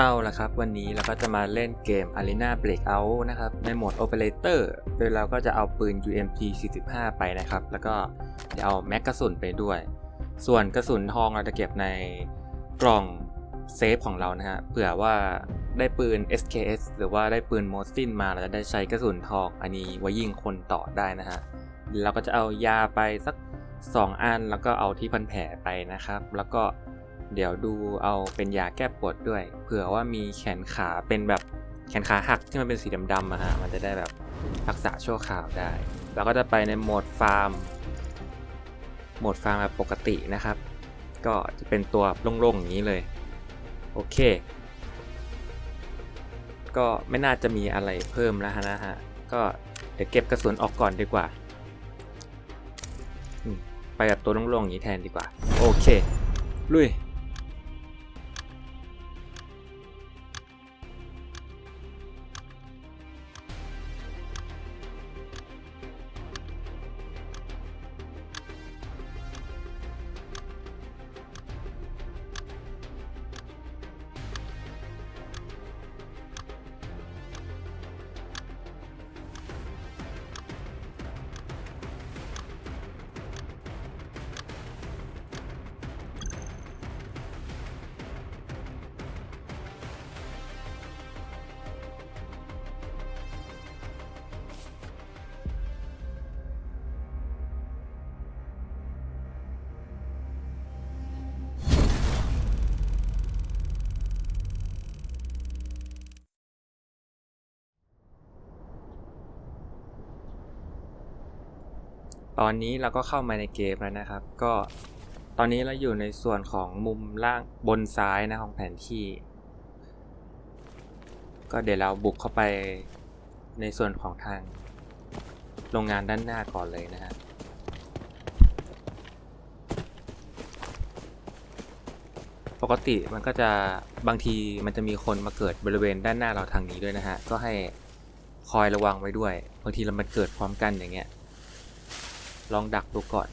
เอาละครับ วันนี้เราก็จะมาเล่นเกม Arena Breakout นะครับ ในโหมด Operator โดยเราก็จะเอาปืน UMP 45 ไปนะครับ แล้วก็จะเอาแม็กกระสุนไปด้วย ส่วนกระสุนทองเราจะเก็บในกล่องเซฟของเรานะฮะ เผื่อว่าได้ปืน SKS หรือว่าได้ปืนโมซินมาเราจะได้ใช้กระสุนทองอันนี้ไว้ยิงคนต่อได้นะฮะ เราก็จะเอายาไปสัก 2 อัน แล้วก็เอาที่พันแผลไปนะครับ แล้วก็ เดี๋ยวดูเอาเป็นยาแก้ปวดด้วย เผื่อว่ามีแขนขาเป็นแบบแขนขาหักที่มันเป็นสีดำๆอะฮะมันจะได้แบบรักษาชั่วคราวได้ เราก็จะไปในโหมดฟาร์ม โหมดฟาร์มแบบปกตินะครับ ก็จะเป็นตัวโล่งๆอย่างนี้เลย โอเค ก็ไม่น่าจะมีอะไรเพิ่มแล้วนะฮะ ก็เดี๋ยวเก็บกระสุนออกก่อนดีกว่า ไปแบบตัวโล่งๆอย่างนี้แทนดีกว่า โอเค ลุย ตอนนี้เราก็เข้ามาในเกมแล้วนะครับ ก็ตอนนี้เราอยู่ในส่วนของมุมล่างบนซ้ายนะของแผนที่ ก็เดี๋ยวเราบุกเข้าไปในส่วนของทางโรงงานด้านหน้าก่อนเลยนะฮะปกติมันก็จะบางทีมันจะมีคนมาเกิดบริเวณด้านหน้าเราทางนี้ด้วยนะฮะ ก็ให้คอยระวังไว้ด้วย บางทีเรามันเกิดพร้อมกันอย่างเงี้ย ลองดักดูก่อน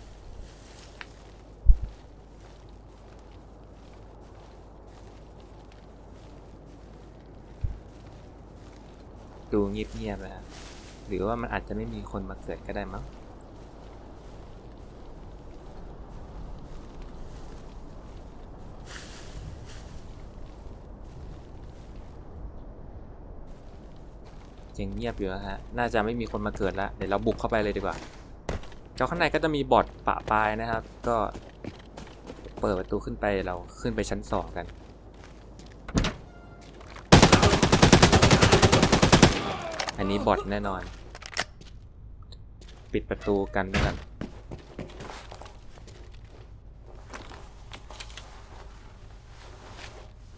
ดูเงียบๆนะหรือว่ามันอาจจะไม่มีคนมาเกิดก็ได้มั้งยังเงียบอยู่นะฮะ น่าจะไม่มีคนมาเกิดแล้วเดี๋ยวเราบุกเข้าไปเลยดีกว่า เจ้าข้างในก็จะมีบอทปะปลายนะครับ ก็เปิดประตูขึ้นไปเราขึ้นไปชั้นสองกัน อันนี้บอทแน่นอน ปิดประตูกันด้วยกัน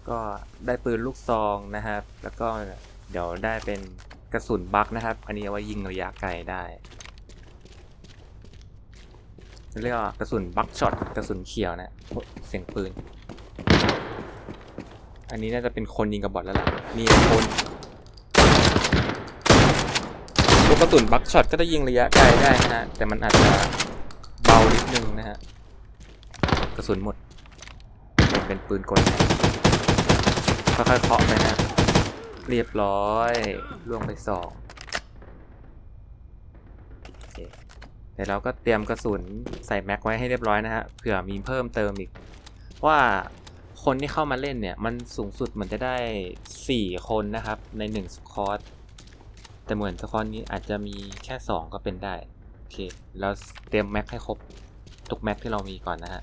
ก็ได้ปืนลูกซองนะครับ แล้วก็เดี๋ยวได้เป็นกระสุนบักนะครับ อันนี้เอาไว้ยิงระยะไกลได้ เรียกว่ากระสุนบักช็อตกระสุนเขียวนะโอ๊ยเสียงปืน อันนี้น่าจะเป็นคนยิงกับบอทแล้วล่ะมีคนลูกกระสุนบักช็อตก็จะยิงระยะไกลได้นะฮะแต่มันอาจจะเบานิดนึงนะฮะกระสุนหมด เป็นปืนกลค่อยๆเคาะไปนะ เรียบร้อยล่วงไปสองโอเค เดี๋ยวเราก็เตรียมกระสุนใส่แม็กไว้ให้เรียบร้อยนะฮะเผื่อมีเพิ่มเติมอีก ว่าคนที่เข้ามาเล่นเนี่ย มันสูงสุดเหมือนจะได้ 4 คนนะครับ ใน1สคอร์ตแต่เหมือนสคอร์ตนี้อาจจะมีแค่ 2 ก็เป็นได้ โอเค เราเตรียมแม็กให้ครบทุกแม็กที่เรามีก่อนนะฮะ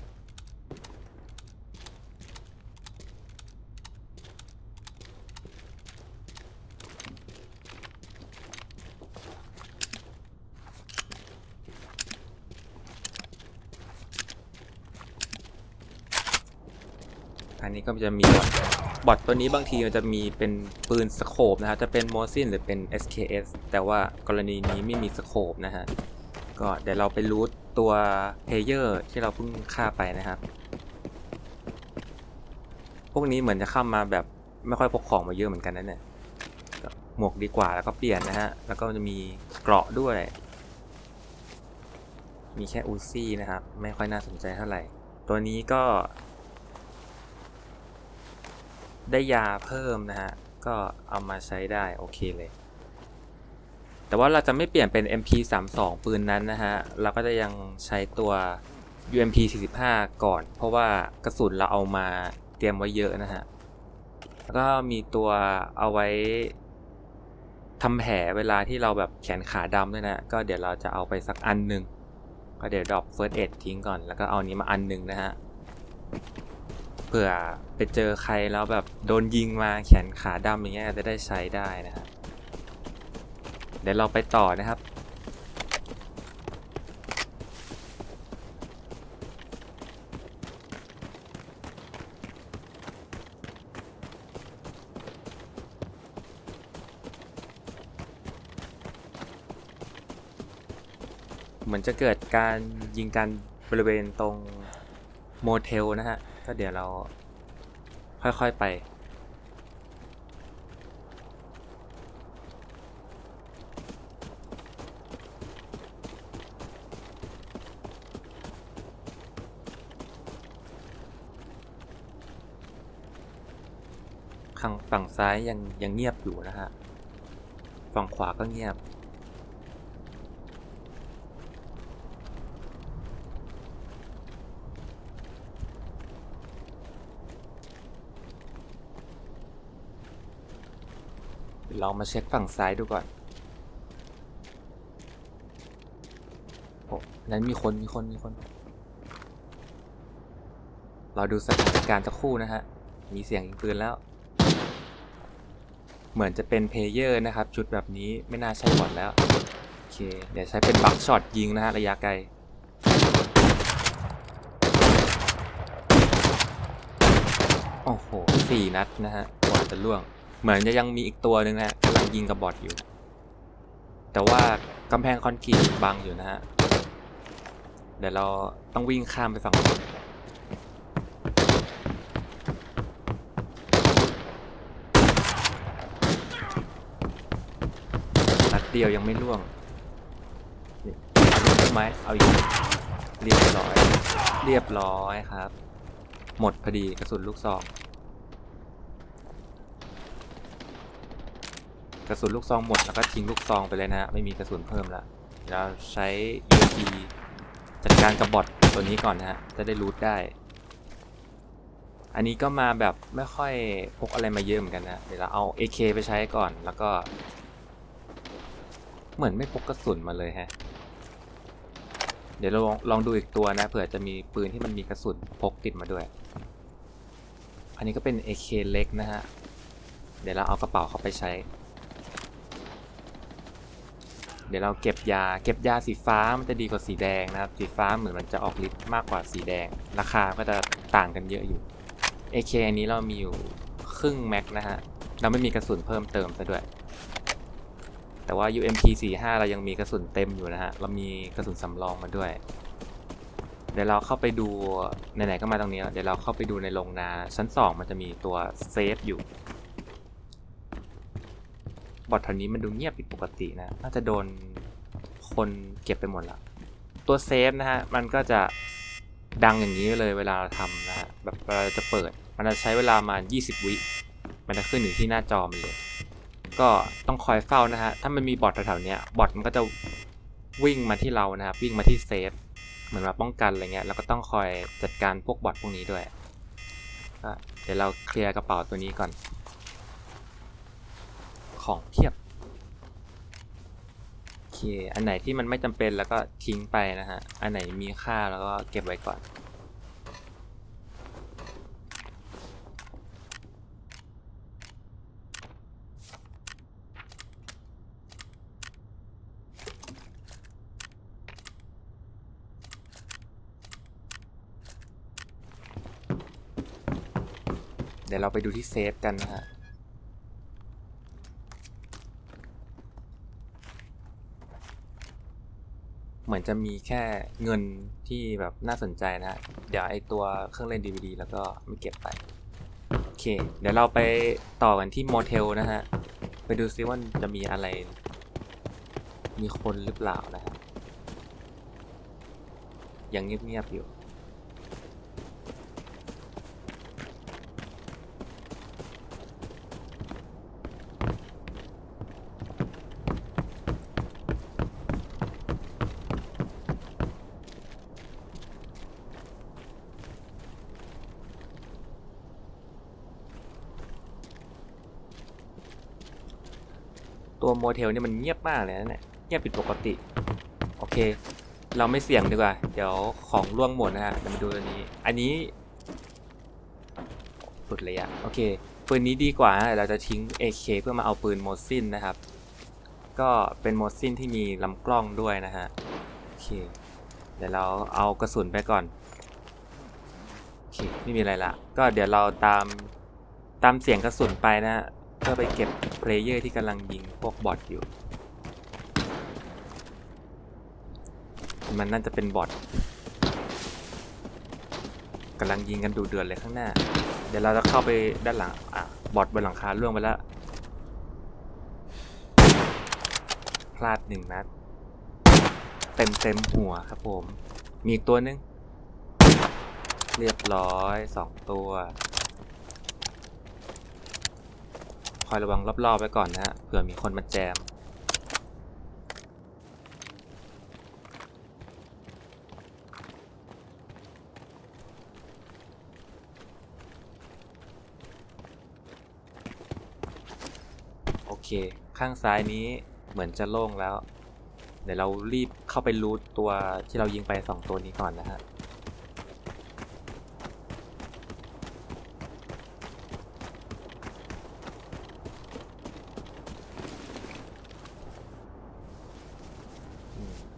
อันนี้ก็จะมีบอทบอทตัวนี้บางทีมันจะมีเป็นปืนสโคปนะครับจะเป็นโมซินหรือเป็น SKS แต่ว่ากรณีนี้ไม่มีสโคปนะฮะก็เดี๋ยวเราไปรูทตัวเพลเยอร์ที่เราเพิ่งฆ่าไปนะครับ พวกนี้เหมือนจะเข้ามาแบบไม่ค่อยพกของมาเยอะเหมือนกันนะเนี่ยหมวกดีกว่าแล้วก็เปลี่ยนนะฮะ แล้วก็จะมีเกราะด้วย มีแค่อูซี่นะครับ ไม่ค่อยน่าสนใจเท่าไหร่ ตัวนี้ก็ ได้ยาเพิ่มนะฮะ ก็เอามาใช้ได้ โอเคเลย แต่ว่าเราจะไม่เปลี่ยนเป็น MP32 ปืนนั้นนะฮะ เราก็จะยังใช้ตัว UMP 45ก่อน เพราะว่ากระสุนเราเอามาเตรียมไว้เยอะนะฮะ แล้วก็มีตัวเอาไว้ทำแผลเวลาที่เราแบบแขนขาดำด้วยนะ ก็เดี๋ยวเราจะเอาไปสักอันหนึ่งก็เดี๋ยวดรอป First Aid ทิ้งก่อน แล้วก็เอานี้มาอันหนึ่งนะฮะ เผื่อไปเจอใครแล้วแบบโดนยิงมาแขนขาดำอย่างเงี้ยจะได้ใช้ได้นะฮะเดี๋ยวเราไปต่อนะครับ เหมือนจะเกิดการยิงกันบริเวณตรงโมเทลนะฮะ ก็เดี๋ยวเราค่อยๆไป ข้างฝั่งซ้ายยังยังเงียบอยู่นะฮะ ฝั่งขวาก็เงียบ เดี๋ยวเรามาเช็คฝั่งซ้ายดูก่อนโอ้นั้นมีคนมีคนมีคน เราดูสถานการณ์สักครู่นะฮะ มีเสียงยิงปืนแล้ว เหมือนจะเป็นเพลเยอร์นะครับชุดแบบนี้ไม่น่าใช่บอทแล้ว โอเค เดี๋ยวใช้เป็นบัคช็อตยิงนะฮะ ระยะไกลโอ้โหสี่นัดนะฮะกว่าจะล่วง เหมือนจะยังมีอีกตัวหนึ่งนะฮะกำลังยิงกับบอทอยู่ แต่ว่ากำแพงคอนกรีตบังอยู่นะฮะ เดี๋ยวเราต้องวิ่งข้ามไปฝั่งนู้นนัดเดียวยังไม่ล่วงนี่เอาอีกไหมเอาอีกเรียบร้อย เรียบร้อยครับ หมดพอดีกระสุนลูกซอง กระสุนลูกซองหมดแล้วก็ทิ้งลูกซองไปเลยนะฮะไม่มีกระสุนเพิ่มแล้วเราใช้ UMP จัดการกับบอทตัวนี้ก่อนนะฮะจะได้รูทได้ อันนี้ก็มาแบบไม่ค่อยพกอะไรมาเยอะเหมือนกันนะเดี๋ยวเราเอา AK ไปใช้ก่อนแล้วก็ เหมือนไม่พกกระสุนมาเลยฮะเดี๋ยวเราลองลองดูอีกตัวนะเผื่อจะมีปืนที่มันมีกระสุนพกติดมาด้วย อันนี้ก็เป็น AK เล็กนะฮะ เดี๋ยวเราเอากระเป๋าเข้าไปใช้ เดี๋ยวเราเก็บยา เก็บยาสีฟ้ามันจะดีกว่าสีแดงนะครับ สีฟ้าเหมือนมันจะออกฤทธิ์มากกว่าสีแดง ราคาก็จะต่างกันเยอะอยู่ AK อันนี้เรามีอยู่ครึ่งแม็กนะฮะ เราไม่มีกระสุนเพิ่มเติมซะด้วย แต่ว่า UMP 45เรายังมีกระสุนเต็มอยู่นะฮะ เรามีกระสุนสำรองมาด้วย เดี๋ยวเราเข้าไปดูไหนๆก็มาตรงนี้ เดี๋ยวเราเข้าไปดูในโรงนาชั้น 2 มันจะมีตัวเซฟอยู่ บอทแถวนี้มันดูเงียบผิดปกตินะ น่าจะโดนคนเก็บไปหมดละตัวเซฟนะฮะ มันก็จะดังอย่างนี้เลยเวลาเราทำนะฮะ แบบเราจะเปิด มันจะใช้เวลามา 20 วิ มันจะขึ้นอยู่ที่หน้าจอมันเลย ก็ต้องคอยเฝ้านะฮะ ถ้ามันมีบอทแถวๆเนี้ยบอทมันก็จะวิ่งมาที่เรานะครับ วิ่งมาที่เซฟ เหมือนมาป้องกันอะไรเงี้ย แล้วก็ต้องคอยจัดการพวกบอทพวกนี้ด้วย เดี๋ยวเราเคลียร์กระเป๋าตัวนี้ก่อน ของเพียบ โอเค อันไหนที่มันไม่จำเป็นแล้วก็ทิ้งไปนะฮะ อันไหนมีค่าแล้วก็เก็บไว้ก่อน เดี๋ยวเราไปดูที่เซฟกันนะฮะ มือนจะมีแค่เงินที่แบบน่าสนใจนะฮะเดี๋ยวไอตัวเครื่องเล่น DVD แล้วก็ไม่เก็บไป โอเค เดี๋ยวเราไปต่อกันที่โมเทลนะฮะ ไปดูซิว่าจะมีอะไร มีคนหรือเปล่านะฮะยังเงียบๆอยู่ มเทลนี่มันเงียบมากเลยนะเนี่ยเงียบผิดปกติ โอเค เราไม่เสี่ยงดีกว่า เดี๋ยวของล่วงหมดนะฮะเดี๋ยวมาดูตัวนี้ อันนี้สุดเลยอะโอเค ปืนนี้ดีกว่านะเราจะทิ้ง AK เพื่อมาเอาปืนโมซินนะครับ ก็เป็นโมซินที่มีลำกล้องด้วยนะฮะ โอเค เดี๋ยวเราเอากระสุนไปก่อน โอเค ไม่มีอะไรละ ก็เดี๋ยวเราตามตามเสียงกระสุนไปนะฮะ พื่อไปเก็บเพลเยอร์ที่กำลังยิงพวกบอทอยู่ มันน่าจะเป็นบอทกำลังยิงกันดูเดือดเลยข้างหน้า เดี๋ยวเราจะเข้าไปด้านหลังอะบอทบนหลังคาล่วงไปแล้ว พลาดหนึ่งนัด เต็มเต็มหัวครับผม มีอีกตัวหนึง เรียบร้อยสองตัว คอยระวังรอบๆไว้ก่อนนะฮะเผื่อมีคนมาแจม โอเค ข้างซ้ายนี้เหมือนจะโล่งแล้ว เดี๋ยวเรารีบเข้าไปรูทตัวที่เรายิงไปสองตัวนี้ก่อนนะฮะ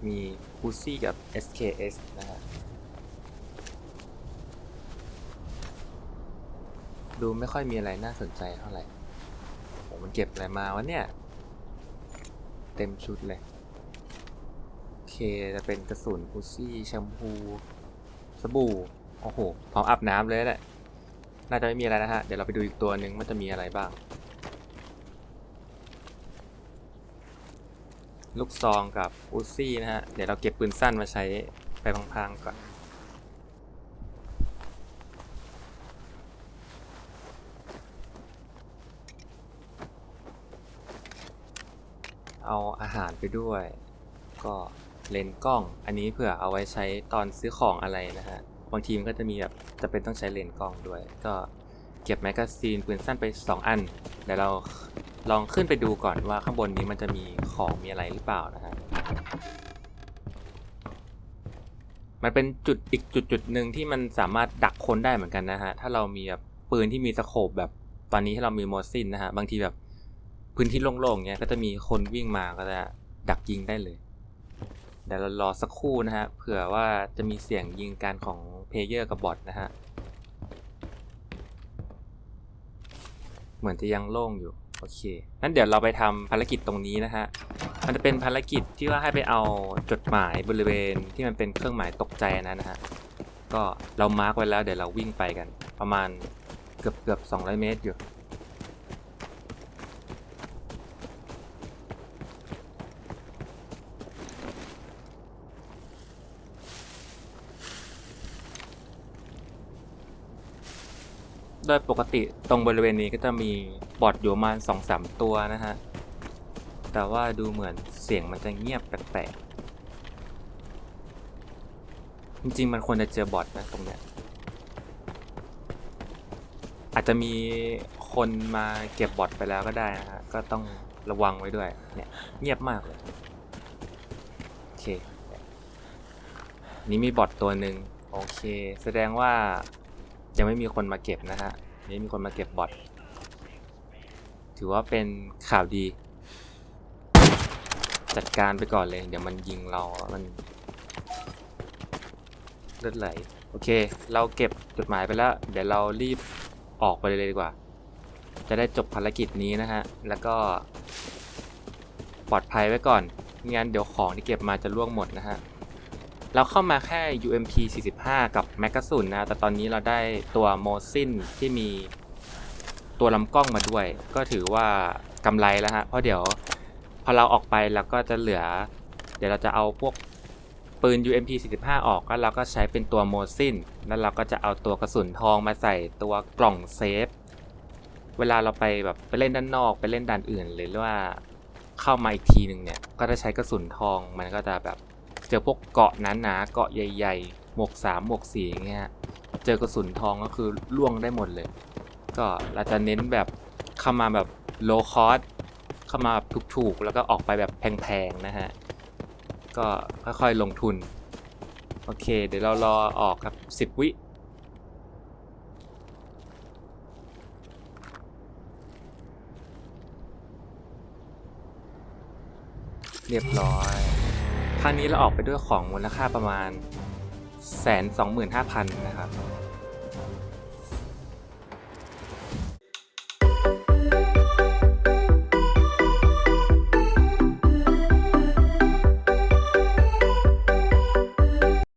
อืม มีฮูซี่กับ SKS นะฮะดูไม่ค่อยมีอะไรน่าสนใจเท่าไหร่โหมันเก็บอะไรมาวะเนี่ย เต็มชุดเลย โอเค จะเป็นกระสุนฮูซี่แชมพู สบู่ โอ้โห พร้อมอาบน้ำเลยแหละ น่าจะไม่มีอะไรนะฮะ เดี๋ยวเราไปดูอีกตัวหนึ่งมันจะมีอะไรบ้าง ลูกซองกับอูซี่นะฮะ เดี๋ยวเราเก็บปืนสั้นมาใช้ไปพังๆก่อน เอาอาหารไปด้วย ก็เลนส์กล้อง อันนี้เผื่อเอาไว้ใช้ตอนซื้อของอะไรนะฮะ บางทีมันก็จะมีแบบจะเป็นต้องใช้เลนส์กล้องด้วย ก็เก็บแมกกาซีนปืนสั้นไป 2 อัน เดี๋ยวเราลองขึ้นไปดูก่อนว่าข้างบนนี้มันจะมี ของมีอะไรหรือเปล่านะฮะมันเป็นจุดอีกจุดจุดหนึ่งที่มันสามารถดักคนได้เหมือนกันนะฮะถ้าเรามีแบบปืนที่มีสโคปแบบตอนนี้ที่เรามีโมซินนะฮะบางทีแบบพื้นที่โล่งๆเนี้ยก็จะมีคนวิ่งมาก็จะดักยิงได้เลยเดี๋ยวเรารอสักครู่นะฮะเผื่อว่าจะมีเสียงยิงกันของเพลเยอร์กับบอทนะฮะเหมือนจะยังโล่งอยู่ โอเคงั้นเดี๋ยวเราไปทำภารกิจตรงนี้นะฮะ มันจะเป็นภารกิจที่ว่าให้ไปเอาจดหมายบริเวณที่มันเป็นเครื่องหมายตกใจนะนะฮะ ก็เรามาร์กไว้แล้วเดี๋ยวเราวิ่งไปกัน ประมาณเกือบเกือบ200 เมตรอยู่โดยปกติตรงบริเวณนี้ก็จะมี บอทอยู่ประมาณสองสามตัวนะฮะ แต่ว่าดูเหมือนเสียงมันจะเงียบแปลกๆจริงๆ มันควรจะเจอบอทนะตรงเนี้ย อาจจะมีคนมาเก็บบอทไปแล้วก็ได้นะฮะ ก็ต้องระวังไว้ด้วย เนี่ยเงียบมากเลย โอเค นี่มีบอทตัวหนึ่งโอเค แสดงว่ายังไม่มีคนมาเก็บนะฮะยังไม่มีคนมาเก็บบอท ถือว่าเป็นข่าวดี จัดการไปก่อนเลย เดี๋ยวมันยิงเรา มันเลือดไหล โอเค เราเก็บจดหมายไปแล้ว เดี๋ยวเรารีบออกไปเลยดีกว่า จะได้จบภารกิจนี้นะฮะ แล้วก็ ปลอดภัยไว้ก่อนไม่งั้นเดี๋ยวของที่เก็บมาจะล่วงหมดนะฮะ เราเข้ามาแค่ UMP 45 กับแมกกาซุนนะ แต่ตอนนี้เราได้ตัวโมซินที่มี ตัวลำกล้องมาด้วย ก็ถือว่ากำไรแล้วฮะเพราะเดี๋ยวพอเราออกไปเราก็จะเหลือ เดี๋ยวเราจะเอาพวกปืน UMP 45 ออกแล้วเราก็ใช้เป็นตัวโมซินแล้วเราก็จะเอาตัวกระสุนทองมาใส่ตัวกล่องเซฟ เวลาเราไปแบบไปเล่นด้านนอกไปเล่นด่านอื่น หรือว่าเข้ามาอีกทีหนึ่งเนี่ยก็จะใช้กระสุนทองมันก็จะแบบเจอพวกเกาะนั้นาๆเกาะใหญ่ ๆ หมวกสามหมวกสี่อย่างเงี้ยเจอกระสุนทองก็คือล่วงได้หมดเลย ก็เราจะเน้นแบบเข้ามาแบบ low cost เข้ามาถูกๆ แล้วก็ออกไปแบบแพงๆนะฮะ ก็ค่อยๆลงทุน โอเค เดี๋ยวเรารอออกครับ 10 วิเรียบร้อยครั้งนี้เราออกไปด้วยของมูลค่าประมาณแสนสองหมื่นห้าพันนะครับ